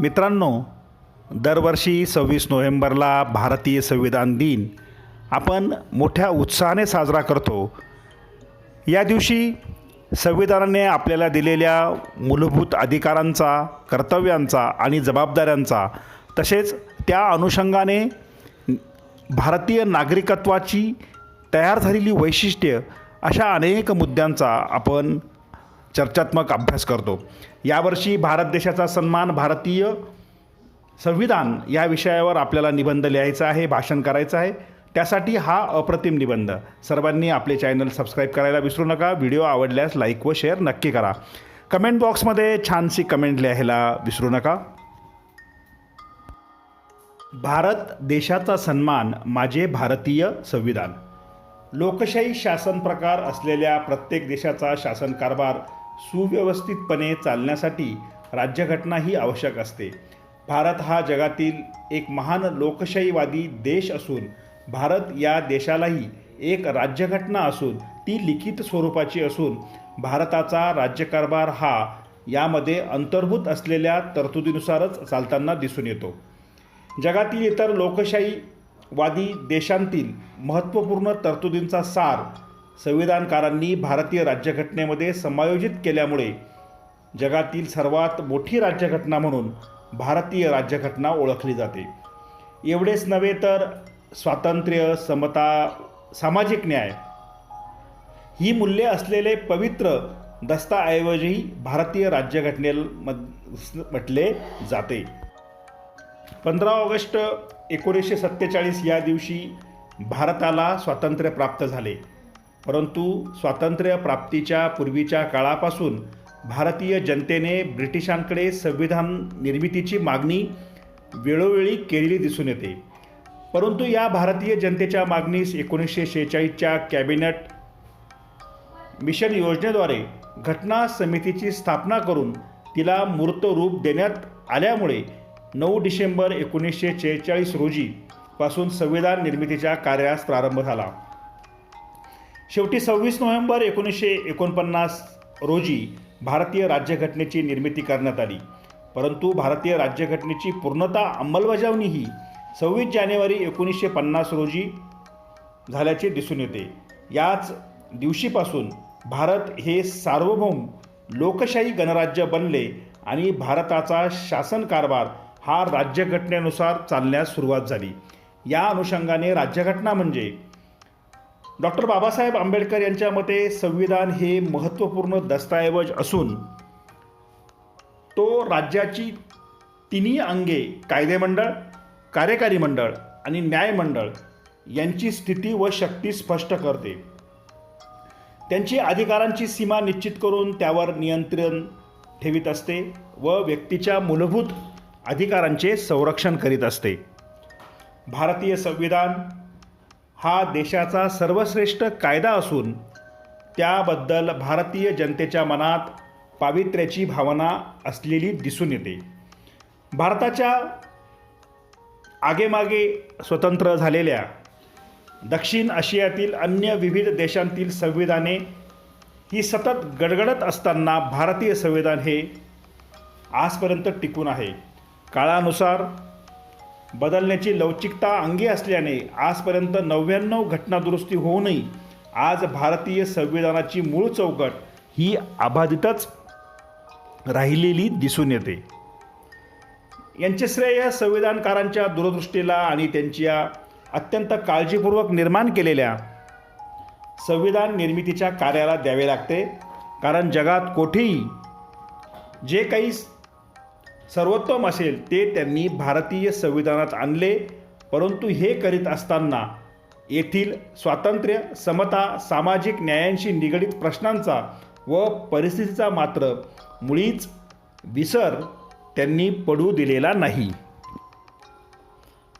मित्रांनो दरवर्षी सव्वीस नोव्हेंबरला भारतीय संविधान दिन आपण मोठ्या उत्साहाने साजरा करतो. या दिवशी संविधानाने आपल्याला दिलेल्या मूलभूत अधिकारांचा कर्तव्यांचा आणि जबाबदाऱ्यांचा तसेच त्या अनुषंगाने भारतीय नागरिकत्वाची तयार झालेली वैशिष्ट्य अशा अनेक मुद्द्यांचा आपण चर्चात्मक अभ्यास करतो. यावर्षी भारत देशाचा सन्मान भारतीय संविधान या विषयावर आपल्याला निबंध लिहायचा आहे भाषण करायचं आहे. त्यासाठी हा अप्रतिम निबंध. सर्वांनी आपले चॅनल सबस्क्राईब करायला विसरू नका. व्हिडिओ आवडल्यास लाईक व शेअर नक्की करा. कमेंट बॉक्समध्ये छानशी कमेंट लिहायला विसरू नका. भारत देशाचा सन्मान माझे भारतीय संविधान. लोकशाही शासन प्रकार असलेल्या प्रत्येक देशाचा शासन कारभार सुव्यवस्थितपणे चालण्यासाठी राज्यघटना ही आवश्यक असते. भारत हा जगातील एक महान लोकशाहीवादी देश असून भारत या देशालाही एक राज्यघटना असून ती लिखित स्वरूपाची असून भारताचा राज्यकारभार हा यामध्ये अंतर्भूत असलेल्या तरतुदीनुसारच चालताना दिसून येतो. जगातील इतर लोकशाहीवादी देशांतील महत्त्वपूर्ण तरतुदींचा सार संविधानकारांनी भारतीय राज्यघटनेमध्ये समायोजित केल्यामुळे जगातील सर्वात मोठी राज्यघटना म्हणून भारतीय राज्यघटना ओळखली जाते. एवढेच नव्हे तर स्वातंत्र्य समता सामाजिक न्याय ही मूल्ये असलेले पवित्र दस्ताऐवजी भारतीय राज्यघटनेमध्ये म्हटले जाते. पंधरा ऑगस्ट एकोणीसशे सत्तेचाळीस या दिवशी भारताला स्वातंत्र्य प्राप्त झाले. परंतु स्वातंत्र्य प्राप्तीच्या पूर्वीच्या काळापासून भारतीय जनतेने ब्रिटिशांकडे संविधान निर्मितीची मागणी वेळोवेळी केलेली दिसून येते. परंतु या भारतीय जनतेच्या मागणीस एकोणीसशे शेहेचाळीसच्या कॅबिनेट मिशन योजनेद्वारे घटना समितीची स्थापना करून तिला मूर्त रूप देण्यात आल्यामुळे नऊ डिसेंबर एकोणीसशे शेहेचाळीस रोजीपासून संविधान निर्मितीच्या कार्यास प्रारंभ झाला. शेवटी सव्वीस नोव्हेंबर एकोणीसशे एकोणपन्नास रोजी भारतीय राज्यघटनेची निर्मिती करण्यात आली. परंतु भारतीय राज्यघटनेची पूर्णता अंमलबजावणी ही सव्वीस जानेवारी एकोणीसशे पन्नास रोजी झाल्याचे दिसून येते. याच दिवशीपासून भारत हे सार्वभौम लोकशाही गणराज्य बनले आणि भारताचा शासन कारभार हा राज्यघटनेनुसार चालण्यास सुरुवात झाली. या अनुषंगाने राज्यघटना म्हणजे डॉक्टर बाबासाहेब आंबेडकर यांच्या मते संविधान हे महत्त्वपूर्ण दस्तऐवज असून तो राज्याची तिन्ही अंगे कायदेमंडळ कार्यकारी मंडळ आणि न्यायमंडळ यांची स्थिती व शक्ती स्पष्ट करते. त्यांची अधिकारांची सीमा निश्चित करून त्यावर नियंत्रण ठेवित असते व व्यक्तीच्या मूलभूत अधिकारांचे संरक्षण करीत असते. भारतीय संविधान हा देशाचा सर्वश्रेष्ठ कायदा असून त्याबद्दल भारतीय जनतेच्या मनात पावित्र्याची भावना असलेली दिसून येते. भारताच्या आगेमागे स्वतंत्र झालेल्या दक्षिण आशियातील अन्य विविध देशांतील संविधाने ही सतत गडगडत असताना भारतीय संविधान हे आजपर्यंत टिकून आहे. काळानुसार बदलण्याची लवचिकता अंगी असल्याने आजपर्यंत नव्याण्णव घटनादुरुस्ती होऊनही आज भारतीय संविधानाची मूळ चौकट ही अबाधितच राहिलेली दिसून येते. यांचे श्रेय संविधानकारांच्या दूरदृष्टीला आणि त्यांच्या अत्यंत काळजीपूर्वक निर्माण केलेल्या संविधान निर्मितीच्या कार्याला द्यावे लागते. कारण जगात कोठेही जे काही सर्वोत्तम असेल ते त्यांनी भारतीय संविधानात आणले. परंतु हे करीत असताना येथील स्वातंत्र्य समता सामाजिक न्यायांशी निगडीत प्रश्नांचा व परिस्थितीचा मात्र मुळीच विसर त्यांनी पडू दिलेला नाही.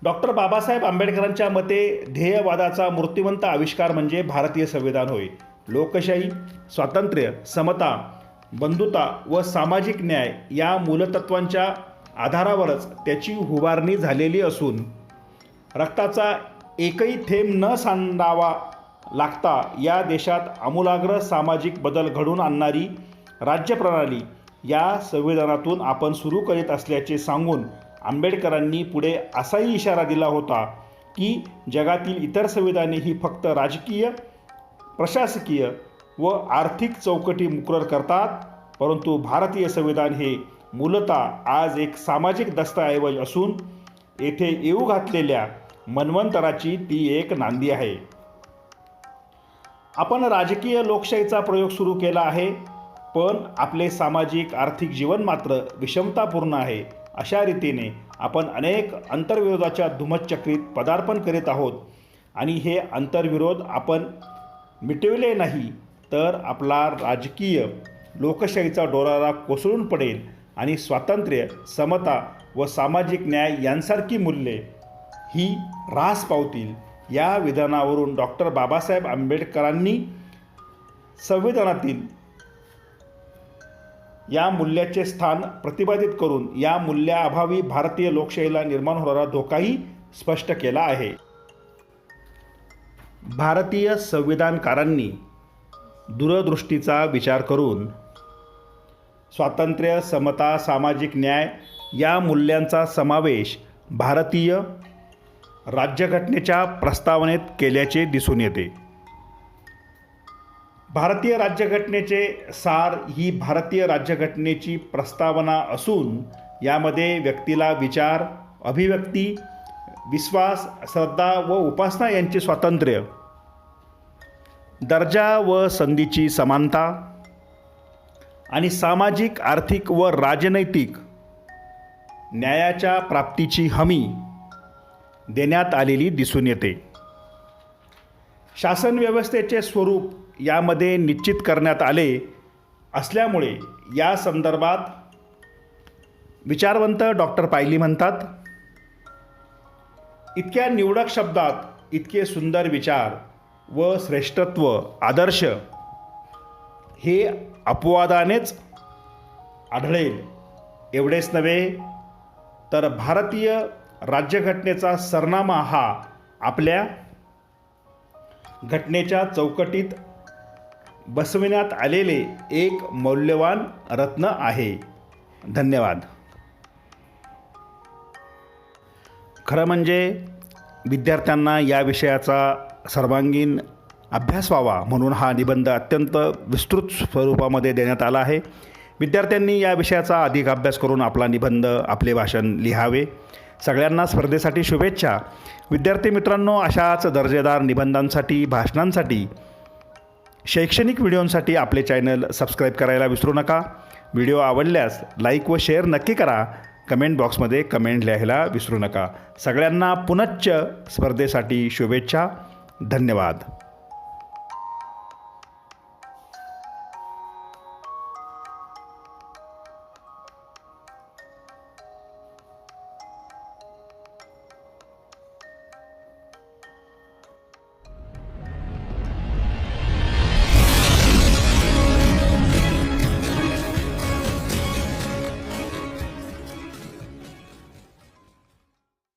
डॉक्टर बाबासाहेब आंबेडकरांच्या मते ध्येयवादाचा मूर्तिवंत आविष्कार म्हणजे भारतीय संविधान होय. लोकशाही स्वातंत्र्य समता बंधुता व सामाजिक न्याय या मूलतत्वांच्या आधारावरच त्याची उभारणी झालेली असून रक्ताचा एकही थेंब न सांडावा लागता या देशात आमूलाग्र सामाजिक बदल घडून आणणारी राज्यप्रणाली या संविधानातून आपण सुरू करीत असल्याचे सांगून आंबेडकरांनी पुढे असाही इशारा दिला होता की जगातील इतर संविधाने ही फक्त राजकीय प्रशासकीय व आर्थिक चौकटी मुकरर करतात परंतु भारतीय संविधान हे मूलतः आज एक सामाजिक दस्तऐवज असून येथे येऊ घातलेल्या मन्वंतराची ती एक नांदी आहे. आपण राजकीय लोकशाहीचा प्रयोग सुरू केला आहे पण आपले सामाजिक आर्थिक जीवन मात्र विषमतापूर्ण आहे अशा रीतीने आपण अनेक अंतर्विरोधाच्या धुमचक्रीत पदार्पण करीत आहोत आणि हे अंतर्विरोध आपण मिटविले नाही तर आपला राजकीय लोकशाहीचा डोरारा कोसळून पडेल आणि स्वातंत्र्य समता व सामाजिक न्याय यांसारखी मूल्ये ही ऱ्हास पावतील. या विधानावरून डॉक्टर बाबासाहेब आंबेडकरांनी संविधानातील या मूल्याचे स्थान प्रतिपादित करून या मूल्याअभावी भारतीय लोकशाहीला निर्माण होणारा धोकाही स्पष्ट केला आहे. भारतीय संविधानकारांनी दूरदृष्टीचा विचार करून स्वातंत्र्य समता सामाजिक न्याय या मूल्यांचा समावेश भारतीय राज्यघटनेच्या प्रस्तावनेत केल्याचे दिसून येते. भारतीय राज्यघटनेचे सार ही भारतीय राज्यघटनेची प्रस्तावना असून यामध्ये व्यक्तीला विचार अभिव्यक्ती विश्वास श्रद्धा व उपासना यांचे स्वातंत्र्य दर्जा व संधीची समानता आणि सामाजिक आर्थिक व राजनैतिक न्यायाच्या प्राप्तीची हमी देण्यात आलेली दिसून येते. शासन व्यवस्थेचे स्वरूप यामध्ये निश्चित करण्यात आले असल्यामुळे या संदर्भात विचारवंत डॉक्टर पायली म्हणतात इतक्या निवडक शब्दात इतके सुंदर विचार व श्रेष्ठत्व आदर्श हे अपवादानेच आढळेल. एवढेच नव्हे तर भारतीय राज्यघटनेचा सरनामा हा आपल्या घटनेच्या चौकटीत बसविण्यात आलेले एक मौल्यवान रत्न आहे. धन्यवाद. खरं म्हणजे विद्यार्थ्यांना या विषयाचा सर्वांगीण अभ्यास व्हावा म्हणून हा निबंध अत्यंत विस्तृत स्वरूपामध्ये देण्यात आला आहे. विद्यार्थ्यांनी या विषयाचा अधिक अभ्यास करून आपला निबंध आपले भाषण लिहावे. सगळ्यांना स्पर्धेसाठी शुभेच्छा. विद्यार्थी मित्रांनो अशाच दर्जेदार निबंधांसाठी भाषणांसाठी शैक्षणिक व्हिडिओंसाठी आपले चॅनल सबस्क्राईब करायला विसरू नका. व्हिडिओ आवडल्यास लाईक व शेअर नक्की करा. कमेंट बॉक्समध्ये कमेंट लिहायला विसरू नका. सगळ्यांना पुनच्च स्पर्धेसाठी शुभेच्छा. धन्यवाद.